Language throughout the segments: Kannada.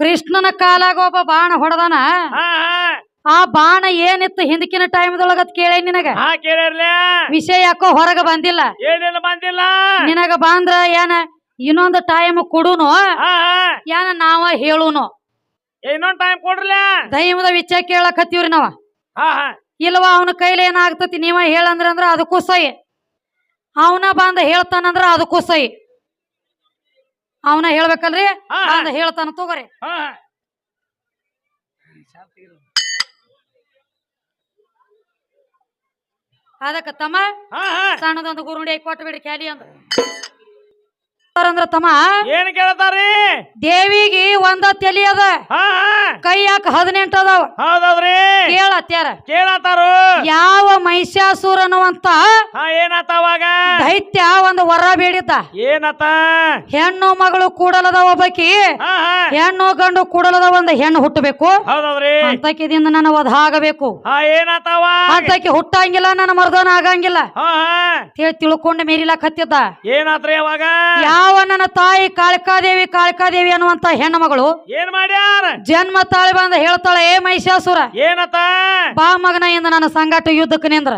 ಕೃಷ್ಣನ ಕಾಲಾಗ ಒಬ್ಬ ಬಾಣ ಹೊಡೆದಾನ? ಆ ಬಾಣ ಏನಿತ್ತು ಹಿಂದಕಿನ ಟೈಮ್ದೊಳಗ ಅದ್ ಕೇಳೇ ನಿನಗ? ವಿಷಯ ಯಾಕೋ ಹೊರಗ ಬಂದಿಲ್ಲ? ಏನಿಲ್ಲ ಬಂದಿಲ್ಲ. ನಿನಗ ಬಂದ್ರ ಏನ ಇನ್ನೊಂದು ಟೈಮ್ ಕೊಡುನು? ಏನ ನಾವ ಹೇಳುನು? ಇನ್ನೊಂದು ಟೈಮ್ ಕೊಡ್ರಲ್ಲ ದೈವದ ವಿಚಾರ ಕೇಳಕತ್ತೀವ್ರಿ ನಾವ? ಇಲ್ವಾ ಅವನ ಕೈಲಿ ಏನಾಗ್ತತಿ? ನೀವ ಹೇಳಂದ್ರ ಅಂದ್ರ ಅದಕ್ಕೂ ಸೈ ಅವನ ಬಂದ ಹೇಳ್ತಾನಂದ್ರ ಅದಕ್ಕೂ ಸೈ ಅವನ ಹೇಳ್ಬೇಕಲ್ರಿ? ಹಾ. ಹೇಳ್ತಾನ ತಗೋರಿ. ಹಾ ಅದಕ್ಕ ತಮ್ಮ ಹಾ ಹಾ. ಸಣ್ಣದೊಂದು ಗುರುಂಡಿ ಕೊಟ್ಟು ಬಿಡಿ ಕ್ಯಾಲಿ ಅಂದ್ರ. ಅಂದ್ರ ತಮ್ಮ? ಏನ್ ಕೇಳ್ತಾರಿ? ದೇವಿಗೆ ಒಂದ ತಲಿ ಅದ. ಹಾ ಕೈ ಯಾಕ ಹದಿನೆಂಟು ಅದಾವ? ಹೌದ್ರಿ ಕೇಳತ್ಯಾರ. ಕೇಳತ್ತಾರು. ಯಾವ ಮಹಿಷಾಸುರ ಅನ್ನುವಂತ ಏನತ್ತವಾಗ ಏನಾತ ಅವಾಗ ದೈತ್ಯ ಒಂದು ವರ ಬೇಡಿತ ಏನತ್ತ? ಹೆಣ್ಣು ಮಗಳು ಕೂಡಲದ ಒಬ್ಬಕಿ ಹೆಣ್ಣು ಗಂಡು ಕೂಡಲದ ಒಂದು ಹೆಣ್ಣು ಹುಟ್ಟಬೇಕು. ಹೌದ್ರಿ ಅಂತಕಿದಿಂದ ನನ್ನ ಹಾ ಏನಾತವ ಅಂತಕಿ ಹುಟ್ಟಂಗಿಲ್ಲ ನನ್ನ ಮರ್ದನ ಆಗಂಗಿಲ್ಲ. ತಿಳ್ಕೊಂಡು ಮೇರಿಲಾಕ್ ಹತ್ತಿದ್ದ ಏನಾತ್ರಿ ಅವಾಗ? ಯಾವ ನನ್ನ ತಾಯಿ ಕಾಳಕಾದೇವಿ ಕಾಳಕಾದೇವಿ ಅನ್ನುವಂತ ಹೆಣ್ಣು ಮಗಳು ಏನ್ ಮಾಡ್ಯಾರ? ಜನ್ಮ ತಾಳಿ ಬಂದ ಹೇಳ್ತಾಳೆ ಏ ಮಹಿಷಾಸುರ ಏನತ ಬಾ ಮಗನ ಇಂದ ನನ್ನ ಸಂಗಾಟ ಯುದ್ಧಕ್ಕೆ ನಿಂದ್ರ.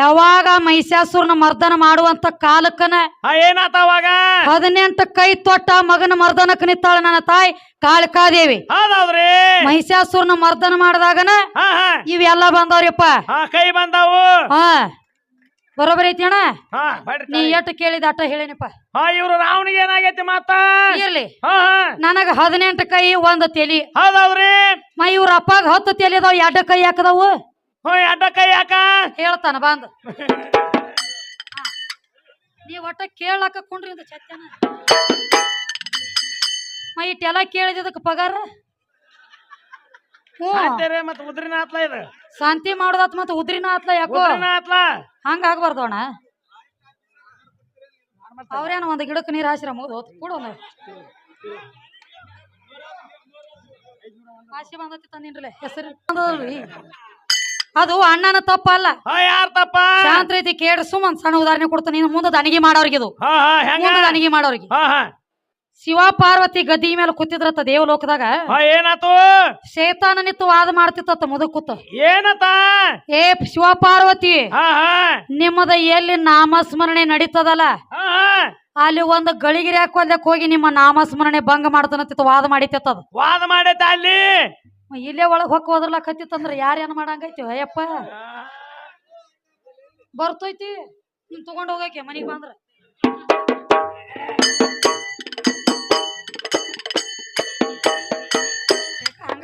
ಯಾವಾಗ ಮಹಿಷಾಸುರನ ಮರ್ದನ ಮಾಡುವಂತ ಕಾಲಕ್ಕನ ಏನತ ಏನಾತ ಅವಾಗ? ಹದಿನೆಂಟು ಕೈ ತೊಟ್ಟ ಮಗನ ಮರ್ದನಕ್ಕೆ ನಿಂತಾಳೆ ನನ್ನ ತಾಯಿ ಕಾಳಕಾದೇವಿ. ಹೌದೌದ್ರಿ. ಮಹಿಷಾಸುರನ ಮರ್ದನ ಮಾಡಿದಾಗನ ಇವೆಲ್ಲ ಬಂದವ್ರಿಪ್ಪ. ಕೈ ಬಂದವು. ಹಾ. ಬರೋಬರಿ ಐತಿ ಅಣ್ಣ? ಹಾ ನೀ. ಎಷ್ಟು ಕೇಳಿದ ಅಟ ಹೇಳಿನಪ್ಪ. ಹಾ ಇವ್ರು ರಾವಣಿಗೆ ಏನಾಗೈತಿ ಮಾತ? ಇರ್ಲಿ. ಹಾ ನನಗ ಹದಿನೆಂಟು ಕೈ ಒಂದ್ ತೆಲಿ. ಹೌದವ್ರಿ ಮ ಇವ್ರ ಅಪ್ಪಾಗ ಹತ್ತು ತೆಲಿ ಅದಾವ ಎರಡು ಕೈ ಹಾಕದವು ಹ್ಞೂ ಕೈ ಯಾಕ? ಹೇಳ್ತಾನ ಬಂದ್. ನೀವ್ ಒಟ್ಟ ಕೇಳಾಕ ಕುಂಡ್ರಿ ಇದು ಚತ್ತನ ಮ ಇಟ್ಟೆಲ್ಲ ಕೇಳಿದಕ್ಕೆ ಪಗಾರ? ಹ್ಞೂ. ಮತ್ತ ಉದ್ರಿನ ಆತ್ಲ ಇದು. ಶಾಂತಿ ಮಾಡೋದಾತ್ ಮತ್ತೆ ಉದ್ರಿನ ಆತ್ಲ ಯಾಕೋ? ಹಂಗ ಆಗ್ಬಾರ್ದು ಅಣ್ಣ. ಅವ್ರೇನು ಒಂದು ಗಿಡಕ್ಕೆ ನೀರು ಹಾಸಿರ ಮುಗಿದು ಹೋತ್ ಕೊಡು ಒಂದು. ಬಂದತಿ ತಂದಿನ್ರಲೆ ಹೆಸರು ಅದು ಅಣ್ಣನ ತಪ್ಪಲ್ಲ. ಅಲ್ಲ ಯಾರ್ ತಪ್ಪ? ಶಾಂತ ರೀತಿ ಕೇಳಿ ಒಂದ್ ಸಣ್ಣ ಉದಾಹರಣೆ ಕೊಡ್ತಾನೆ ಮುಂದೆ ದನಿಗೆ ಮಾಡೋರಿಗೆ ಇದು ದಣಿಗೆ ಮಾಡೋರಿಗೆ. ಶಿವ ಪಾರ್ವತಿ ಗದ್ದಿ ಮೇಲೆ ಕೂತಿದ್ರತ್ತ ದೇವಲೋಕದಾಗ? ಹಾ ಏನಾತು? ಶೇತಾನ ನಿತ್ತು ವಾದ ಮಾಡ್ತಿತ್ತ ಮುದಕ್ ಕೂತು. ಏನತ್ತ ಏ ಶಿವ ಪಾರ್ವತಿ ಹಾ ಹಾ. ನಿಮ್ಮದ ಎಲ್ಲಿ ನಾಮಸ್ಮರಣೆ ನಡೀತದಲ್ಲ? ಹಾ ಹಾ. ಅಲ್ಲಿ ಒಂದು ಗಳಿಗಿರಿ ಹಾಕೊಲ್ದಕ್ ಹೋಗಿ ನಿಮ್ಮ ನಾಮಸ್ಮರಣೆ ಭಂಗ ಮಾಡ್ತಾನಂತಿತ್ತು ವಾದ ಮಾಡಿತ್ತದ ವಾದ ಮಾಡೈತ ಅಲ್ಲಿ? ಇಲ್ಲೇ ಒಳಗ್ ಹೊಕ್ಕ ಹೋದ್ರಲಕತ್ತಿತ್ತಂದ್ರ ಯಾರ ಏನ್ ಮಾಡಂಗೈತಿ ಅಯ್ಯಪ್ಪ? ಬರ್ತೈತಿ. ನೀನ್ ತಗೊಂಡ್ ಹೋಗಕ್ಕೆ ಮನಿಗ್ ಬಂದ್ರ.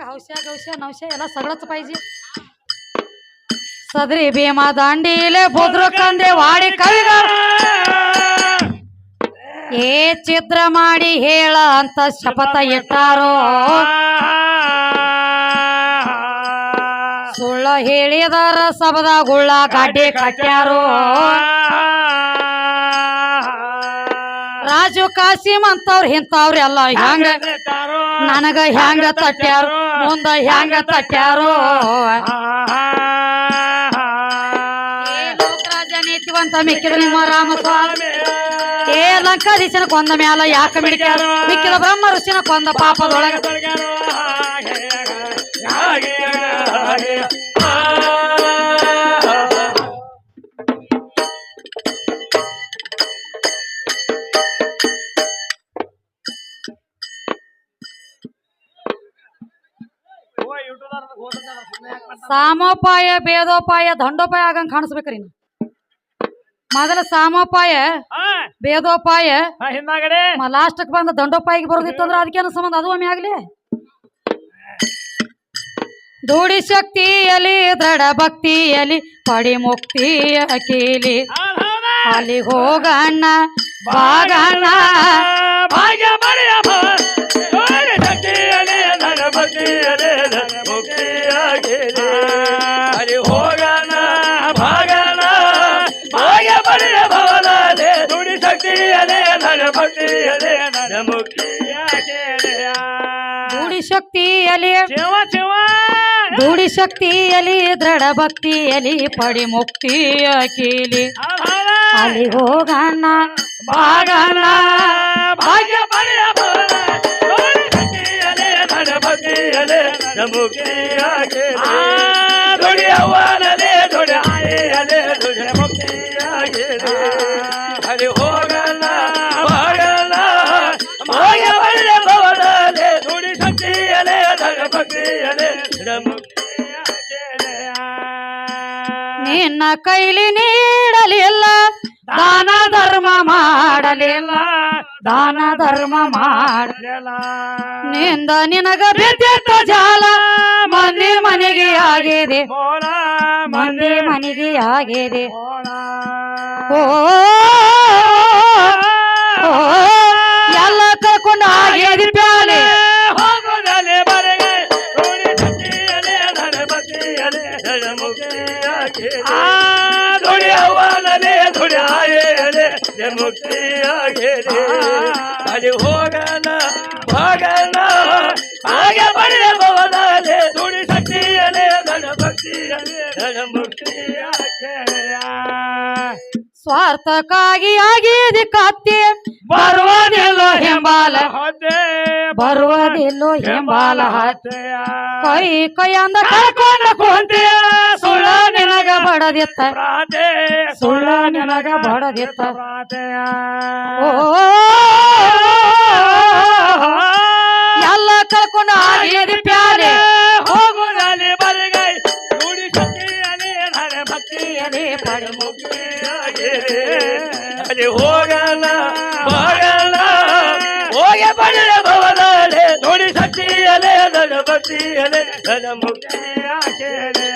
ಹೌಸ್ಯ ಗೌಸ್ಯ ನೌಸ್ಯ ಎಲ್ಲ ಸಗಳತ್ ಪಾಯ್ಜಿ. ಸದ್ರಿ ಭೀಮ ದಾಂಡೀಲೆ ಬುದ್ರು ಕಂದೆ ವಾಡಿ ಕವಿಗಾರ ಏ ಚಿತ್ರ ಮಾಡಿ ಹೇಳ ಅಂತ ಶಪಥ ಇಟ್ಟಾರೋ. ಸುಳ್ಳ ಹೇಳಿದಾರ ಸಬದ ಗುಳ್ಳ ಗಾಡಿ ಕಟ್ಯಾರೋ ರಾಜು ಕಾಸಿಮ್ ಅಂತವ್ರ ಇಂಥವ್ರ ಎಲ್ಲ. ಹೆಂಗ ನನಗ ಹೆಂಗ ತಟ್ಟ್ಯಾರು ಮುಂದ ಹೆಂಗ ತಟ್ಟ್ಯಾರು ಅಂತ ಮಿಕ್ಕಿದ ನಿಮ್ಮ ರಾಮಸ್ವಾಮಿ ಏ ಲಂಕಾಧೀಶನ ಕೊಂದ ಮ್ಯಾಲ ಯಾಕ ಮಿಡಿಕ್ಯಾರು? ಮಿಕ್ಕಿದ ಬ್ರಹ್ಮ ಋಷಿನ ಕೊಂದ ಪಾಪದೊಳಗ. ಸಾಮೋಪಾಯ ಭೇದೋಪಾಯ ದಂಡೋಪಾಯ ಆಗಂಗ್ ಕಾಣಿಸ್ಬೇಕ್ರಿ ಇನ್ನು. ಮೊದಲ ಸಾಮೋಪಾಯ ಭೇದೋಪಾಯ ಹಿಂದಾಗಡೆ. ಲಾಸ್ಟಕ್ ಬಂದ ದಂಡೋಪಾಯಿಗೆ ಬರೋದಿತ್ತಂದ್ರ ಅದಕ್ಕೇನು ಸಂಬಂಧ? ಅದು ಒಮ್ಮೆ ಆಗ್ಲಿ. ದುಡಿ ಶಕ್ತಿಯಲಿ ದೃಢ ಭಕ್ತಿಯಲಿ ಪಡಿ ಮುಕ್ತಿ ಅಕೀಲಿ ಅಲ್ಲಿ ಹೋಗಣ್ಣ ಬಾಗಣ್ಣ. ಭಾಗ್ಯ ಧೂಡಿ ಶಕ್ತಿಯಲಿ ಶಿವ ಶಿವ. ಧೂಡಿ ಶಕ್ತಿಯಲಿ ದೃಢ ಭಕ್ತಿಯಲಿ ಪಡಿ ಮುಕ್ತಿ ಅಕೀಲಿ ಅಲ್ಲಿ ಹೋಗಣ್ಣ. ಬಾಗಣ ಭಾಗ್ಯ ಪಡೆಯ ಭಕ್ತಿಯಲೆ ದುಡಿಯವ್ವನಲೆ ದುಡಿಯಾಯಲೆ ನಿನ್ನ ಕೈಲಿ ನೀಡಲಿಲ್ಲ ದಾನ ಧರ್ಮ ಮಾಡಲಿಲ್ಲ ದಾನ ಧರ್ಮ ಮಾಡಲಿಲ್ಲ ನಿಂದ ನಿನಗ ಬಿದ್ದಿದ್ದ ಜಾಲ, ಮಂದಿ ಮನೆಗೆ ಆಗಿದೆ. ಮಂದಿ ಮನೆಗೆ ಆಗಿದೆ. ಓ, ಎಲ್ಲ ಕರ್ಕೊಂಡು ಆಗಿದೆ. ಅಲ್ಲಿ ಹೋಗಣ ಹೋಗಣ ಹಾಗೆ ಭವನಲೆ ದುಡಿ ಶಕ್ತಿಯಲೆ ಧನ ಭಕ್ತಿಯಲೆ ಧನ ಮುಕ್ತಿಯಾಗಿದೆ ಸ್ವಾರ್ಥಕ್ಕಾಗಿ ಆಗಿದೆ ಕತ್ತಿ ಬರುವುದಿಲ್ಲೋ ಹೆಂಬಾಲ ಬರುವುದಿಲ್ಲೋ ಹೆಂಬಾಲ ಕೈ ಕೈ ಅಂದ ಕಳ್ಕೊಂಡ ಕುಂತಿ ಸುಳ್ಳ ನಿನಗ ಬಡದಿತ್ತ. ಸುಳ್ಳ ನಿನಗ ಬಡದಿತ್ತ. ಓ ಎಲ್ಲ ಕಳ್ಕೊಂಡು ಆಗಿದೆ ಪ್ಯಾರೆ ಹೋಗುದಲ್ಲಿ ಬಲಗೈ ನುಡಿ ಶಕ್ತಿಯಲೆ ಧನ ಭಕ್ತಿಯಲೆ ಪಡೆ. ಮುಕ್ತಿಯಾಗಿದೆ ಅಲ್ಲಿ ಹೋಗಲ್ಲ ಹೋಗಲ್ಲ ಹೋಗಿ ನೋಡಿ ನುಡಿ ಗಣಪತಿಯಲೆ ಭಕ್ತಿಯಲೆ ಧನ ಮುಕ್ತಿಯಾಗಿದೆ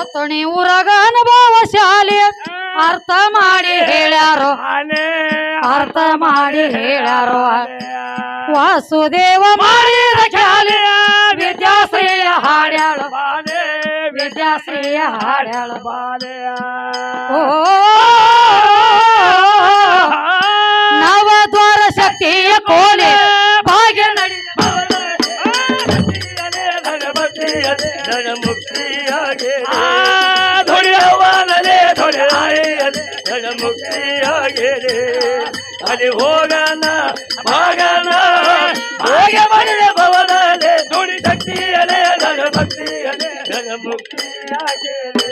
ಒತ್ತಣಿ ಊರಾಗ ಅನುಭವ ಶಾಲೆ ಅರ್ಥ ಮಾಡಿ ಹೇಳ್ಯಾರೋ. ಅರ್ಥ ಮಾಡಿ ಹೇಳ್ಯಾರೋ. ವಾಸುದೇವ ಮಾಡಿದ ಖ್ಯಾಲಿ ವಿದ್ಯಾಶ್ರೀಯ ಹಾಡ್ಯಾಳು. ವಿದ್ಯಾಶ್ರೀಯ ಹಾಡ್ಯಾಳು. ಓ ಅಲ್ಲಿ ಹೋಗಣ ಭಾಗನ ಹಾಗೆ ಬಡಿದ ಭವನಲೆ ದುಡಿ ಭಕ್ತಿಯಲೆ ಜಗ ಮುಕ್ತಿಯಾಗಿದೆ